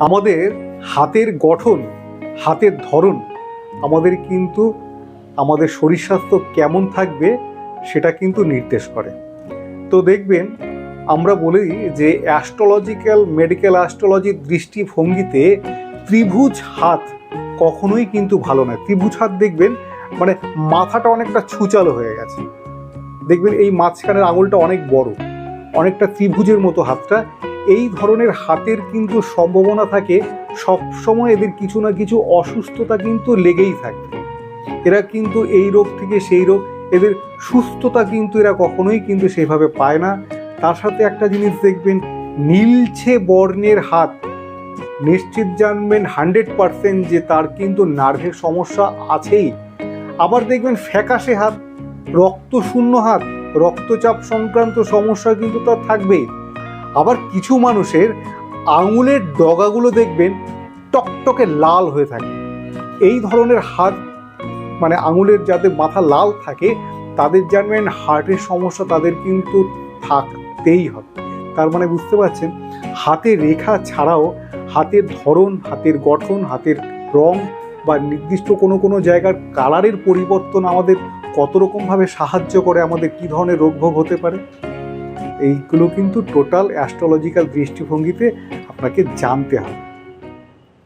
আমাদের হাতের গঠন, হাতের ধরন, আমাদের কিন্তু আমাদের শরীর স্বাস্থ্য কেমন থাকবে সেটা কিন্তু নির্দেশ করে। তো দেখবেন, আমরা বলি যে অ্যাস্ট্রোলজিক্যাল মেডিকেল অ্যাস্ট্রোলজির দৃষ্টিভঙ্গিতে ত্রিভুজ হাত কখনোই কিন্তু ভালো নয়। ত্রিভুজ হাত দেখবেন মানে মাথাটা অনেকটা ছুচালো হয়ে গেছে। দেখবেন এই মাঝখানের আঙুলটা অনেক বড়, অনেকটা ত্রিভুজের মতো হাতটা এই ধরনের হাতের কিন্তু সম্ভাবনা থাকে, সবসময় এদের কিছু না কিছু অসুস্থতা কিন্তু লেগেই থাকে। এরা কিন্তু এই রোগ থেকে সেই রোগ, এদের সুস্থতা কিন্তু এরা কখনোই কিন্তু সেভাবে পায় না। তার সাথে একটা জিনিস দেখবেন নীলছে বর্ণের হাত। নিশ্চিত জানবেন হান্ড্রেড পারসেন্ট যে তার কিন্তু নার্ভের সমস্যা আছেই। আবার দেখবেন ফ্যাকাশে হাত, রক্তশূন্য হাত, রক্তচাপ সংক্রান্ত সমস্যা কিন্তু তার থাকবেই। আবার কিছু মানুষের আঙুলের ডগাগুলো দেখবেন টকটকে লাল হয়ে থাকে। এই ধরনের হাত মানে আঙুলের যাদের মাথা লাল থাকে, তাদের জানবেন হার্টের সমস্যা তাদের কিন্তু থাকতেই হবে। তার মানে বুঝতে পারছেন হাতের রেখা ছাড়াও হাতের ধরন, হাতের গঠন, হাতের রং বা নির্দিষ্ট কোনো কোনো জায়গার কালারের পরিবর্তন আমাদের কত রকমভাবে সাহায্য করে, আমাদের কী ধরনের রোগভোগ হতে পারে? এইগুলো কিন্তু টোটাল অ্যাস্ট্রোলজিক্যাল দৃষ্টিভঙ্গিতে আপনাকে জানতে হবে।